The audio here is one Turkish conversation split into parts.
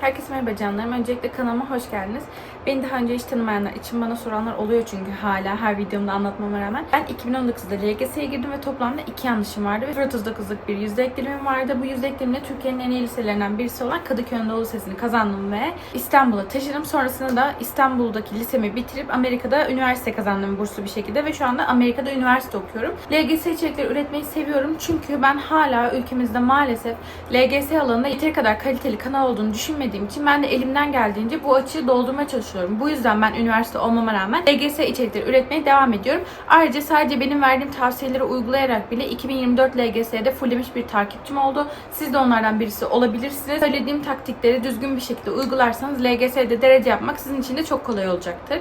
Herkese merhaba canlarım. Öncelikle kanalıma hoş geldiniz. Beni daha önce hiç tanımayanlar için bana soranlar oluyor çünkü hala her videomda anlatmama rağmen. Ben 2019'da LGS'ye girdim ve toplamda 2 yanlışım vardı ve 39'luk bir yüzde eklerimim vardı. Bu yüzde eklerimle Türkiye'nin en iyi liselerinden birisi olan Kadıköy Anadolu Lisesi'ni kazandım ve İstanbul'a taşıdım. Sonrasında da İstanbul'daki lisemi bitirip Amerika'da üniversite kazandım burslu bir şekilde ve şu anda Amerika'da üniversite okuyorum. LGS içerikleri üretmeyi seviyorum çünkü ben hala ülkemizde maalesef LGS alanında yeteri kadar kaliteli kanal olduğunu düşünmediğim için ben de elimden geldiğince bu açığı doldurmaya çalışıyorum. Bu yüzden ben üniversite olmama rağmen LGS içerikleri üretmeye devam ediyorum. Ayrıca sadece benim verdiğim tavsiyeleri uygulayarak bile 2024 LGS'de fulllemiş bir takipçim oldu. Siz de onlardan birisi olabilirsiniz. Söylediğim taktikleri düzgün bir şekilde uygularsanız LGS'de derece yapmak sizin için de çok kolay olacaktır.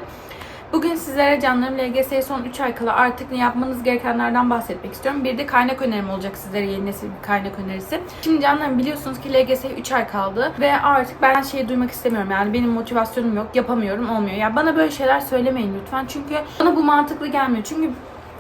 Bugün sizlere canlarım LGS'ye son 3 ay kala artık ne yapmanız gerekenlerden bahsetmek istiyorum. Bir de kaynak önerim olacak sizlere yeni nesil bir kaynak önerisi. Şimdi canlarım biliyorsunuz ki LGS'ye 3 ay kaldı ve artık ben şeyi duymak istemiyorum. Yani benim motivasyonum yok, yapamıyorum, olmuyor. Ya bana böyle şeyler söylemeyin lütfen. Çünkü bana bu mantıklı gelmiyor. Çünkü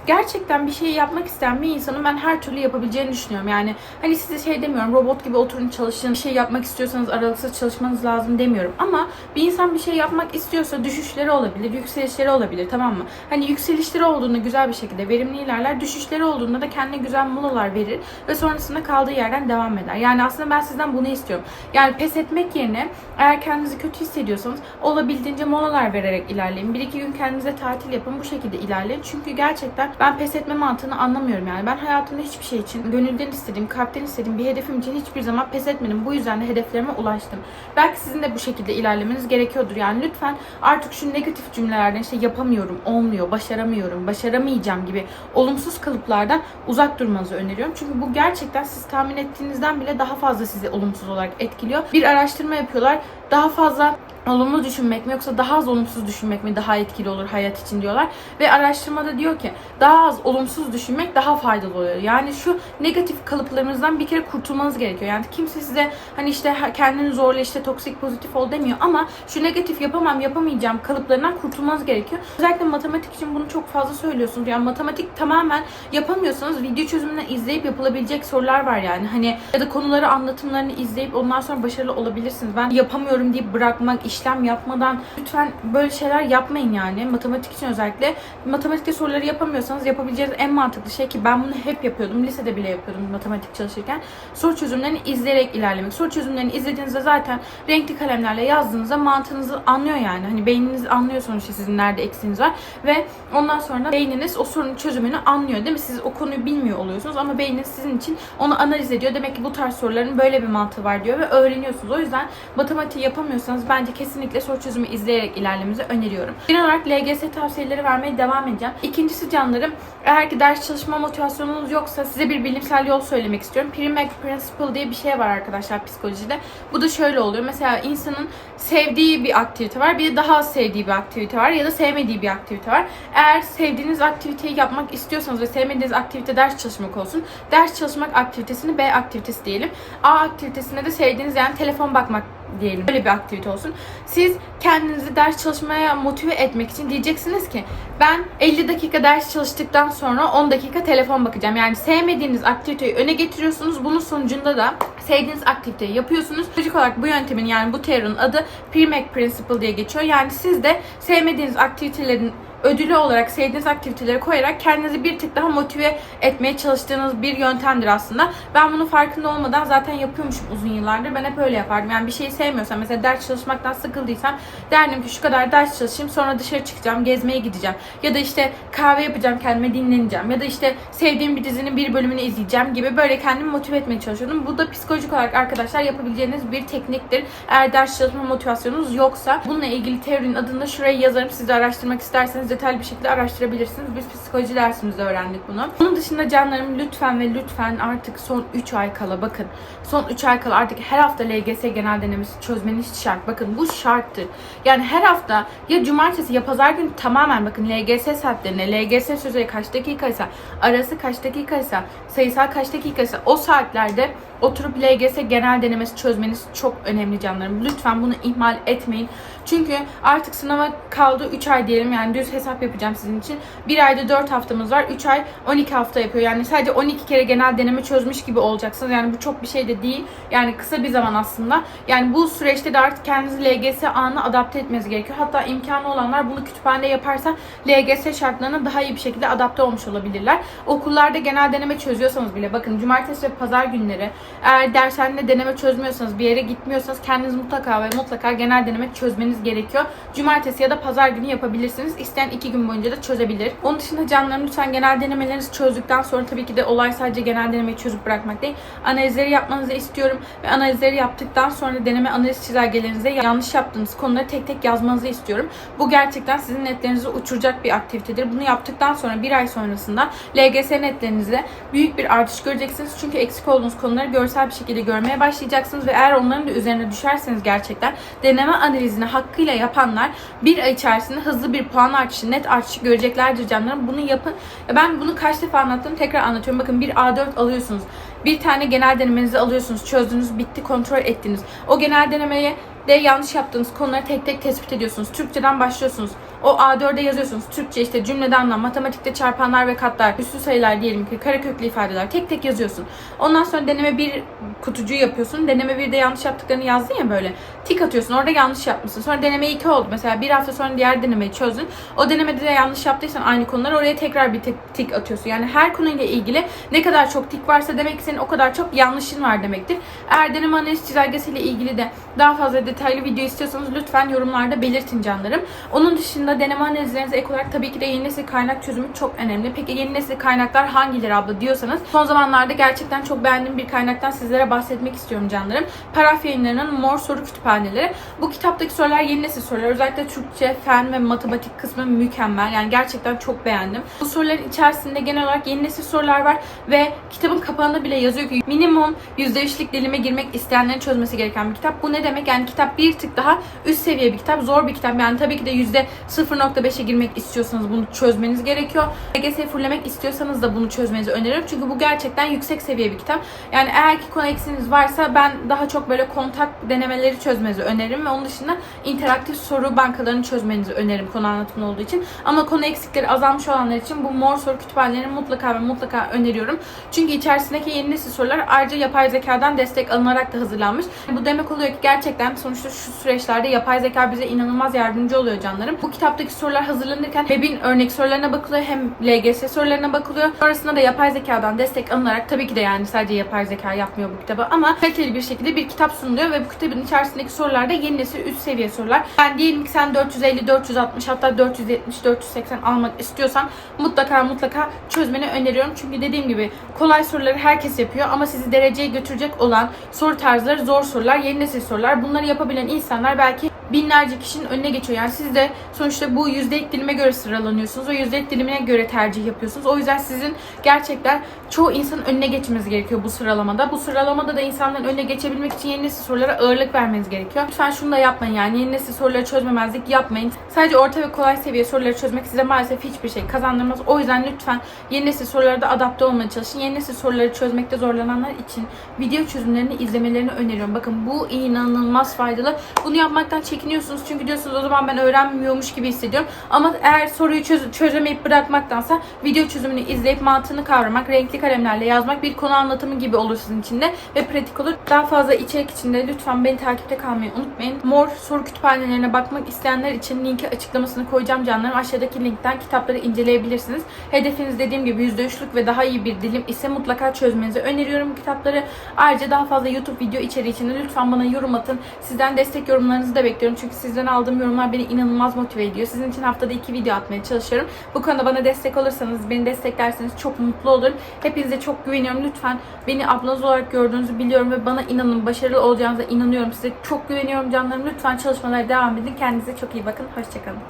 gerçekten bir şey yapmak isteyen bir insanın ben her türlü yapabileceğini düşünüyorum. Yani hani size şey demiyorum robot gibi oturun çalışın. Bir şey yapmak istiyorsanız aralıksız çalışmanız lazım demiyorum. Ama bir insan bir şey yapmak istiyorsa düşüşleri olabilir, yükselişleri olabilir tamam mı? Hani yükselişleri olduğunda güzel bir şekilde verimli ilerler. Düşüşleri olduğunda da kendine güzel molalar verir ve sonrasında kaldığı yerden devam eder. Yani aslında ben sizden bunu istiyorum. Yani pes etmek yerine eğer kendinizi kötü hissediyorsanız olabildiğince molalar vererek ilerleyin. Bir iki gün kendinize tatil yapın bu şekilde ilerleyin. Çünkü gerçekten ben pes etme mantığını anlamıyorum yani. Ben hayatımda hiçbir şey için, gönülden istediğim, kalpten istediğim bir hedefim için hiçbir zaman pes etmedim. Bu yüzden de hedeflerime ulaştım. Belki sizin de bu şekilde ilerlemeniz gerekiyordur. Yani lütfen artık şu negatif cümlelerden işte yapamıyorum, olmuyor, başaramıyorum, başaramayacağım gibi olumsuz kalıplardan uzak durmanızı öneriyorum. Çünkü bu gerçekten siz tahmin ettiğinizden bile daha fazla sizi olumsuz olarak etkiliyor. Bir araştırma yapıyorlar. Daha fazla olumlu düşünmek mi yoksa daha az olumsuz düşünmek mi daha etkili olur hayat için diyorlar. Ve araştırmada diyor ki daha az olumsuz düşünmek daha faydalı oluyor. Yani şu negatif kalıplarınızdan bir kere kurtulmanız gerekiyor. Yani kimse size hani işte kendini zorla işte toksik pozitif ol demiyor ama şu negatif yapamam yapamayacağım kalıplarından kurtulmanız gerekiyor. Özellikle matematik için bunu çok fazla söylüyorsunuz. Yani matematik tamamen yapamıyorsanız video çözümünden izleyip yapılabilecek sorular var yani. Hani ya da konuları anlatımlarını izleyip ondan sonra başarılı olabilirsiniz. Ben yapamıyorum deyip bırakmak, işlem yapmadan lütfen böyle şeyler yapmayın yani. Matematik için özellikle. Matematikte soruları yapamıyorsanız yapabileceğiniz en mantıklı şey ki ben bunu hep yapıyordum. Lisede bile yapıyordum matematik çalışırken. Soru çözümlerini izleyerek ilerlemek. Soru çözümlerini izlediğinizde zaten renkli kalemlerle yazdığınızda mantığınızı anlıyor yani. Hani beyniniz anlıyor sonuçta sizin nerede eksiğiniz var. Ve ondan sonra beyniniz o sorunun çözümünü anlıyor değil mi? Siz o konuyu bilmiyor oluyorsunuz ama beyniniz sizin için onu analiz ediyor. Demek ki bu tarz soruların böyle bir mantığı var diyor ve öğreniyorsunuz. O yüzden matematiği yapamıyorsanız bence kesinlikle soru çözümü izleyerek ilerlemenizi öneriyorum. Genel olarak LGS tavsiyeleri vermeye devam edeceğim. İkincisi canlarım, eğer ki ders çalışma motivasyonunuz yoksa size bir bilimsel yol söylemek istiyorum. Premack Principle diye bir şey var arkadaşlar psikolojide. Bu da şöyle oluyor. Mesela insanın sevdiği bir aktivite var, bir de daha sevdiği bir aktivite var ya da sevmediği bir aktivite var. Eğer sevdiğiniz aktiviteyi yapmak istiyorsanız ve sevmediğiniz aktivite ders çalışmak olsun. Ders çalışmak aktivitesini B aktivitesi diyelim. A aktivitesinde de sevdiğiniz yani telefon bakmak diyelim. Böyle bir aktivite olsun. Siz kendinizi ders çalışmaya motive etmek için diyeceksiniz ki ben 50 dakika ders çalıştıktan sonra 10 dakika telefon bakacağım. Yani sevmediğiniz aktiviteyi öne getiriyorsunuz. Bunun sonucunda da sevdiğiniz aktiviteyi yapıyorsunuz. Çocuk olarak bu yöntemin yani bu teorinin adı Premack Principle diye geçiyor. Yani siz de sevmediğiniz aktivitelerin ödülü olarak sevdiğiniz aktiviteleri koyarak kendinizi bir tık daha motive etmeye çalıştığınız bir yöntemdir aslında. Ben bunun farkında olmadan zaten yapıyormuşum uzun yıllardır. Ben hep öyle yapardım. Yani bir şeyi sevmiyorsam mesela ders çalışmaktan sıkıldıysam derdim ki şu kadar ders çalışayım sonra dışarı çıkacağım, gezmeye gideceğim. Ya da işte kahve yapacağım, kendime dinleneceğim. Ya da işte sevdiğim bir dizinin bir bölümünü izleyeceğim gibi böyle kendimi motive etmeye çalışıyordum. Bu da psikolojik olarak arkadaşlar yapabileceğiniz bir tekniktir. Eğer ders çalışma motivasyonunuz yoksa bununla ilgili teorinin adını da şuraya yazarım. Siz de araştırmak isterseniz detaylı bir şekilde araştırabilirsiniz. Biz psikoloji dersimizde öğrendik bunu. Bunun dışında canlarım lütfen ve lütfen artık son 3 ay kala bakın. Son 3 ay kala artık her hafta LGS genel denemesi çözmeniz şart. Bakın bu şarttır. Yani her hafta ya cumartesi ya pazar günü tamamen bakın LGS saatlerine, LGS sözleri kaç dakikaysa, arası kaç dakikaysa, sayısal kaç dakikaysa o saatlerde oturup LGS genel denemesi çözmeniz çok önemli canlarım. Lütfen bunu ihmal etmeyin. Çünkü artık sınava kaldı 3 ay diyelim yani düz hesap yapacağım sizin için. Bir ayda 4 haftamız var. 3 ay 12 hafta yapıyor. Yani sadece 12 kere genel deneme çözmüş gibi olacaksınız. Yani bu çok bir şey de değil. Yani kısa bir zaman aslında. Yani bu süreçte de artık kendinizi LGS anına adapte etmeniz gerekiyor. Hatta imkanı olanlar bunu kütüphanede yaparsa LGS şartlarına daha iyi bir şekilde adapte olmuş olabilirler. Okullarda genel deneme çözüyorsanız bile bakın cumartesi ve pazar günleri eğer dershanede deneme çözmüyorsanız bir yere gitmiyorsanız kendiniz mutlaka ve mutlaka genel deneme çözmeniz gerekiyor. Cumartesi ya da pazar günü yapabilirsiniz. İsteyen iki gün boyunca da çözebilir. Onun dışında canlarım lütfen genel denemelerinizi çözdükten sonra tabii ki de olay sadece genel denemeyi çözüp bırakmak değil. Analizleri yapmanızı istiyorum ve analizleri yaptıktan sonra deneme analiz çizelgelerinize yanlış yaptığınız konuları tek tek yazmanızı istiyorum. Bu gerçekten sizin netlerinizi uçuracak bir aktivitedir. Bunu yaptıktan sonra bir ay sonrasında LGS netlerinizde büyük bir artış göreceksiniz. Çünkü eksik olduğunuz konuları görsel bir şekilde görmeye başlayacaksınız ve eğer onların da üzerine düşerseniz gerçekten deneme analizini hakkıyla yapanlar bir ay içerisinde hızlı bir puan artışı, net artışı göreceklerdir canlarım. Bunu yapın. Ben bunu kaç defa anlattım tekrar anlatıyorum. Bakın bir A4 alıyorsunuz. Bir tane genel denemenizi alıyorsunuz. Çözdünüz, bitti, kontrol ettiniz. O genel denemeye de yanlış yaptığınız konuları tek tek tespit ediyorsunuz. Türkçeden başlıyorsunuz. O A4'e yazıyorsunuz. Türkçe işte cümlede anlam, matematikte çarpanlar ve katlar, üstü sayılar diyelim ki kareköklü ifadeler tek tek yazıyorsun. Ondan sonra deneme bir kutucuğu yapıyorsun. Deneme bir de yanlış yaptıklarını yazdın ya böyle. Tik atıyorsun. Orada yanlış yapmışsın. Sonra deneme 2 oldu. Mesela bir hafta sonra diğer denemeyi çözdün. O denemede de yanlış yaptıysan aynı konuları oraya tekrar bir tik, tik atıyorsun. Yani her konuyla ilgili ne kadar çok tik varsa demek ki senin o kadar çok yanlışın var demektir. Eğer deneme analiz çizelgesiyle ilgili de daha fazla detaylı video istiyorsanız lütfen yorumlarda belirtin canlarım. Onun dışında deneme analizlerinize ek olarak tabii ki de yeni nesil kaynak çözümü çok önemli. Peki yeni nesil kaynaklar hangileri abla diyorsanız son zamanlarda gerçekten çok beğendiğim bir kaynaktan sizlere bahsetmek istiyorum canlarım. Paraf yayınlarının Mor Soru Kütüphaneleri. Bu kitaptaki sorular yeni nesil sorular. Özellikle Türkçe, fen ve matematik kısmı mükemmel. Yani gerçekten çok beğendim. Bu soruların içerisinde genel olarak yeni nesil sorular var ve kitabın kapağında bile yazıyor ki minimum %3'lik dilime girmek isteyenlerin çözmesi gereken bir kitap. Bu ne demek? Yani kitap bir tık daha üst seviye bir kitap. Zor bir kitap. Yani tabii ki de %0.5'e girmek istiyorsanız bunu çözmeniz gerekiyor. LGS'yi fullemek istiyorsanız da bunu çözmenizi öneririm. Çünkü bu gerçekten yüksek seviye bir kitap. Yani eğer ki konu eksiğiniz varsa ben daha çok böyle kontak denemeleri çözmenizi öneririm ve onun dışında interaktif soru bankalarını çözmenizi öneririm konu anlatımı olduğu için. Ama konu eksikleri azalmış olanlar için bu mor soru kütüphanelerini mutlaka ve mutlaka öneriyorum. Çünkü içerisindeki yeni nesil sorular ayrıca yapay zekadan destek alınarak da hazırlanmış. Bu demek oluyor ki gerçekten sonuçta şu süreçlerde yapay zeka bize inanılmaz yardımcı oluyor canlarım. Bu kitaptaki sorular hazırlanırken webin örnek sorularına bakılıyor hem LGS sorularına bakılıyor. Sonrasında da yapay zekadan destek alınarak tabii ki de yani sadece yapay zeka yapmıyor bu kitabı ama kaliteli bir şekilde bir kitap sunuluyor ve bu kitabın içerisindeki sorular da yeni nesil üst seviye sorular. Yani diyelim ki sen 450, 460 hatta 470, 480 almak istiyorsan mutlaka mutlaka çözmeni öneriyorum. Çünkü dediğim gibi kolay soruları herkes yapıyor ama sizi dereceye götürecek olan soru tarzları zor sorular, yeni nesil sorular. Bunları yapabilen insanlar belki binlerce kişinin önüne geçiyor. Yani siz de sonuçta bu yüzdelik dilime göre sıralanıyorsunuz. O yüzdelik dilimine göre tercih yapıyorsunuz. O yüzden sizin gerçekten çoğu insanın önüne geçmeniz gerekiyor bu sıralamada. Bu sıralamada da insanların önüne geçebilmek için yeni nesil sorulara ağırlık vermeniz gerekiyor. Lütfen şunu da yapmayın yani yeni nesil soruları çözmemezlik yapmayın. Sadece orta ve kolay seviye soruları çözmek size maalesef hiçbir şey kazandırmaz. O yüzden lütfen yeni nesil sorulara da adapte olmaya çalışın. Yeni nesil soruları çözmekte zorlananlar için video çözümlerini izlemelerini öneriyorum. Bakın bu inanılmaz faydalı. Bunu yapmaktan çekiniyorsunuz çünkü diyorsunuz o zaman ben öğrenmiyormuş gibi hissediyorum. Ama eğer soruyu çöz çözemeyip bırakmaktansa video çözümünü izleyip mantığını kavramak, renkli kalemlerle yazmak bir konu anlatımı gibi olur sizin için de ve pratik olur. Daha fazla içerik için de lütfen beni takipte kalmayı unutmayın. Mor soru kütüphanelerine bakmak isteyenler için linki açıklamasını koyacağım canlarım. Aşağıdaki linkten kitapları inceleyebilirsiniz. Hedefiniz dediğim gibi %3'lük ve daha iyi bir dilim ise mutlaka çözmenizi öneriyorum kitapları. Ayrıca daha fazla YouTube video içeriği için de lütfen bana yorum atın. Sizden destek yorumlarınızı da bekliyorum. Çünkü sizden aldığım yorumlar beni inanılmaz motive ediyor. Sizin için haftada iki video atmaya çalışıyorum. Bu konuda bana destek olursanız, beni desteklerseniz çok mutlu olurum. Hepinize çok güveniyorum. Lütfen beni ablanız olarak gördüğünüzü biliyorum ve bana inanın. Başarılı olacağınıza inanıyorum. Size çok güveniyorum canlarım. Lütfen çalışmalara devam edin. Kendinize çok iyi bakın. Hoşçakalın.